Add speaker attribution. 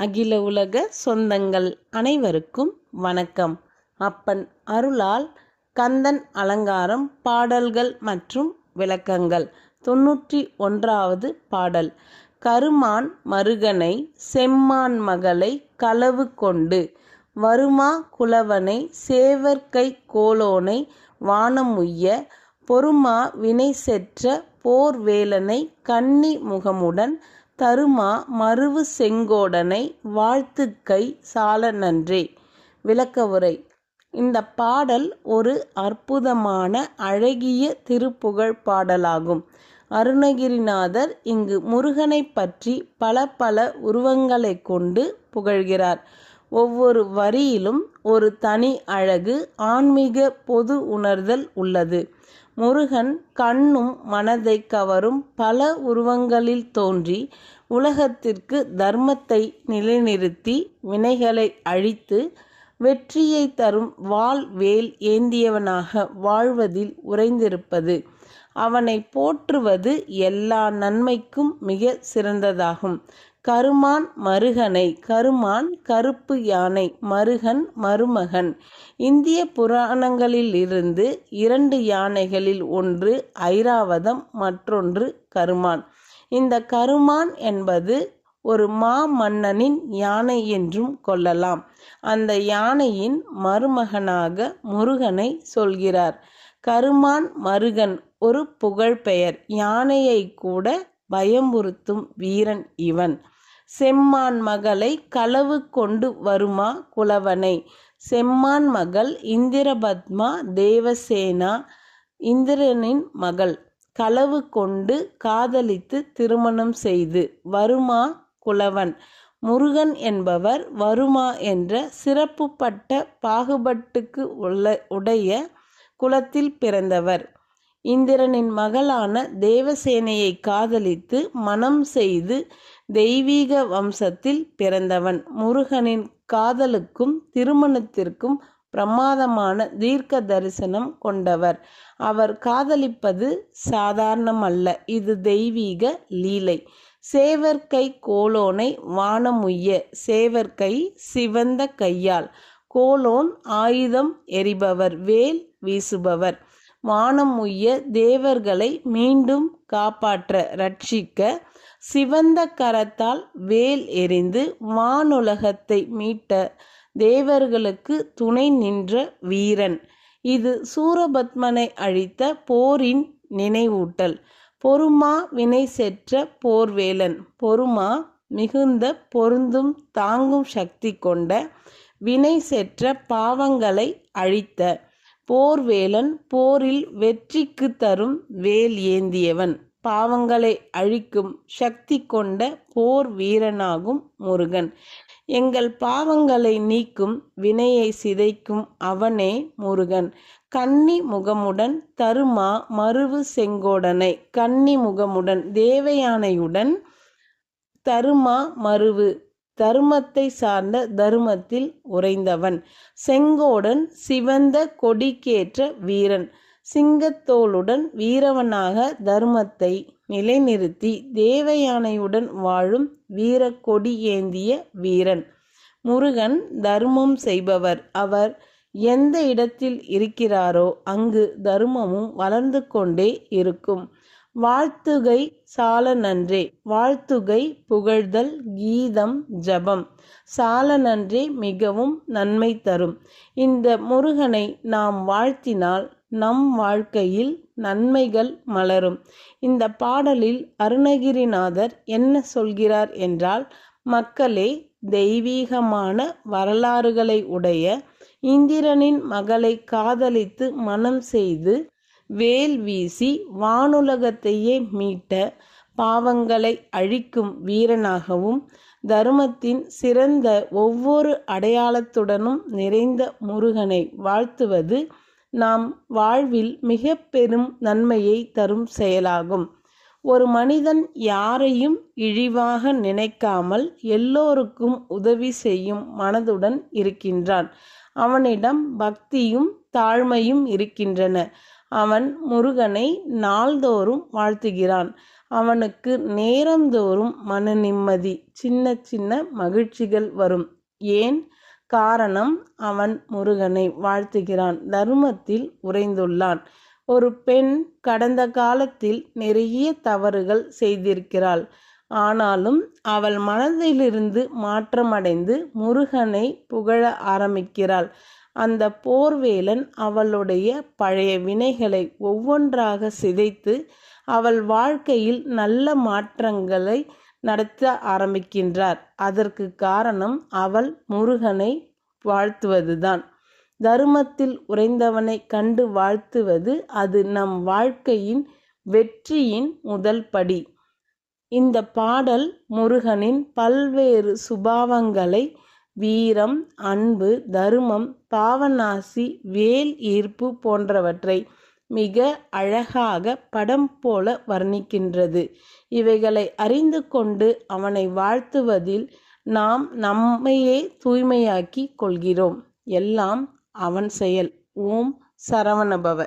Speaker 1: அகில உலக சொந்தங்கள் அனைவருக்கும் வணக்கம். அப்பன் அருளால் கந்தன் அலங்காரம் பாடல்கள் மற்றும் விளக்கங்கள். தொன்னூற்றி ஒன்றாவது பாடல். கருமான் மருகனை செம்மான் மகளை களவு கொண்டு வருமா குலவனை சேவற்கை கோலோனை வானமுய்ய பொறுமா வினை செற்ற போர் வேலனை கன்னி முகமுடன் தருமா மருவு செங்கோடனை வாழ்த்துக்கை சால நன்றே விளக்கவுரை இந்த பாடல் ஒரு அற்புதமான அழகிய திருப்புகழ் பாடலாகும். அருணகிரிநாதர் இங்கு முருகனை பற்றி பல பல உருவங்களை கொண்டு புகழ்கிறார். ஒவ்வொரு வரியிலும் ஒரு தனி அழகு ஆன்மீக பொது உணர்தல் உள்ளது. முருகன் கண்ணும் மனதை கவரும் பல உருவங்களில் தோன்றி உலகத்திற்கு தர்மத்தை நிலைநிறுத்தி வினைகளை அழித்து வெற்றியை தரும் வாள் வேல் ஏந்தியவனாக வாழ்வதில் உறைந்திருப்பது. அவனை போற்றுவது எல்லா நன்மைக்கும் மிக சிறந்ததாகும். கருமான் மருகனை கருமான் கருப்பு யானை மருகன் மருமகன். இந்திய புராணங்களிலிருந்து இரண்டு யானைகளில் ஒன்று ஐராவதம் மற்றொன்று கருமான். இந்த கருமான் என்பது ஒரு மா மன்னனின் யானை என்றும் கொள்ளலாம். அந்த யானையின் மருமகனாக முருகனை சொல்கிறார். கருமான் மருகன் ஒரு புகழ்பெயர். யானையை கூட பயமுறுத்தும் வீரன் இவன். செம்மான் மகளை களவு கொண்டு வருமா குலவனை? செம்மான் மகள் இந்திரபத்மா தேவசேனா இந்திரனின் மகள். களவு கொண்டு காதலித்து திருமணம் செய்து வருமா குலவன்? முருகன் என்பவர் வருமா என்ற சிறப்புப்பட்ட பாகுபட்டுக்கு உள்ள உடைய குலத்தில் பிறந்தவர். இந்திரனின் மகளான தேவசேனையை காதலித்து மனம் செய்து தெய்வீக வம்சத்தில் பிறந்தவன். முருகனின் காதலுக்கும் திருமணத்திற்கும் பிரமாதமான தீர்க்க தரிசனம் கொண்டவர். அவர் காதலிப்பது சாதாரணமல்ல இது தெய்வீக லீலை. சேவற்கை கோலோனை வானமுய்ய சேவற்கை சிவந்த கையால். கோலோன் ஆயுதம் எரிபவர் வேல் வீசுபவர். வானம் உய்ய தேவர்களை மீண்டும் காப்பாற்ற ரட்சிக்க சிவந்த கரத்தால் வேல் எறிந்து வானுலகத்தை மீட்ட தேவர்களுக்கு துணை நின்ற வீரன். இது சூரபத்மனை அழித்த போரின் நினைவூட்டல். பொறுமா வினை செற்ற போர்வேலன். பொறுமா மிகுந்த பொருந்தும் தாங்கும் சக்தி கொண்ட வினை செற்ற பாவங்களை அழித்த போர்வேலன் போரில் வெற்றிக்கு தரும் வேல் ஏந்தியவன். பாவங்களை அழிக்கும் சக்தி கொண்ட போர் வீரனாகும் முருகன். எங்கள் பாவங்களை நீக்கும் வினையை சிதைக்கும் அவனே முருகன். கன்னி முகமுடன் தருமா மருவு செங்கோடனை. கன்னி முகமுடன் தேவயானையுடன் தருமா மருவு தருமத்தை சார்ந்த தருமத்தில் உறைந்தவன். செங்கோடன் சிவந்த கொடிக்கேற்ற வீரன். சிங்கத்தோளுடன் வீரவனாக தர்மத்தை நிலைநிறுத்தி தேவயானையுடன் வாழும் வீர கொடி ஏந்திய வீரன். முருகன் தர்மம் செய்பவர். அவர் எந்த இடத்தில் இருக்கிறாரோ அங்கு தர்மமும் வளர்ந்து கொண்டே இருக்கும். வாழ்த்துகை சால நன்றே வாழ்த்துகை புகழ்தல் கீதம் ஜபம். சால நன்றே மிகவும் நன்மை தரும். இந்த முருகனை நாம் வாழ்த்தினால் நம் வாழ்க்கையில் நன்மைகள் மலரும். இந்த பாடலில் அருணகிரிநாதர் என்ன சொல்கிறார் என்றால் மக்களே தெய்வீகமான வரலாறுகளை உடைய இந்திரனின் மகளை காதலித்து மனம் செய்து வேல் வீசி வானுலகத்தையே மீட்ட பாவங்களை அழிக்கும் வீரனாகவும் தர்மத்தின் சிறந்த ஒவ்வொரு அடையாளத்துடனும் நிறைந்த முருகனை வாழ்த்துவது நாம் வாழ்வில் மிக பெரும் நன்மையை தரும் செயலாகும். ஒரு மனிதன் யாரையும் இழிவாக நினைக்காமல் எல்லோருக்கும் உதவி செய்யும் மனதுடன் இருக்கின்றான். அவனிடம் பக்தியும் தாழ்மையும் இருக்கின்றன. அவன் முருகனை நாள்தோறும் வாழ்த்துகிறான். அவனுக்கு நேரந்தோறும் மன நிம்மதி சின்ன சின்ன மகிழ்ச்சிகள் வரும். ஏன்? காரணம் அவன் முருகனை வாழ்த்துகிறான். தர்மத்தில் உறைந்துள்ளான். ஒரு பெண் கடந்த காலத்தில் நிறைய தவறுகள் செய்திருக்கிறாள். ஆனாலும் அவள் மனதிலிருந்து மாற்றமடைந்து முருகனை புகழ ஆரம்பிக்கிறாள். அந்த போர்வேலன் அவளுடைய பழைய வினைகளை ஒவ்வொன்றாக சிதைத்து அவள் வாழ்க்கையில் நல்ல மாற்றங்களை நடத்த ஆரம்பிக்கின்றார். அதற்கு காரணம் அவள் முருகனை வாழ்த்துவதுதான். தருமத்தில் உறைந்தவனை கண்டு வாழ்த்துவது அது நம் வாழ்க்கையின் வெற்றியின் முதல் படி. இந்த பாடல் முருகனின் பல்வேறு சுபாவங்களை வீரம் அன்பு தருமம் பாவநாசி வேல் ஈர்ப்பு போன்றவற்றை மிக அழகாக படம் போல வர்ணிக்கின்றது. இவைகளை அறிந்து கொண்டு அவனை வாழ்த்துவதில் நாம் நம்மையே தூய்மையாக்கி கொள்கிறோம். எல்லாம் அவன் செயல். ஓம் சரவணபவ.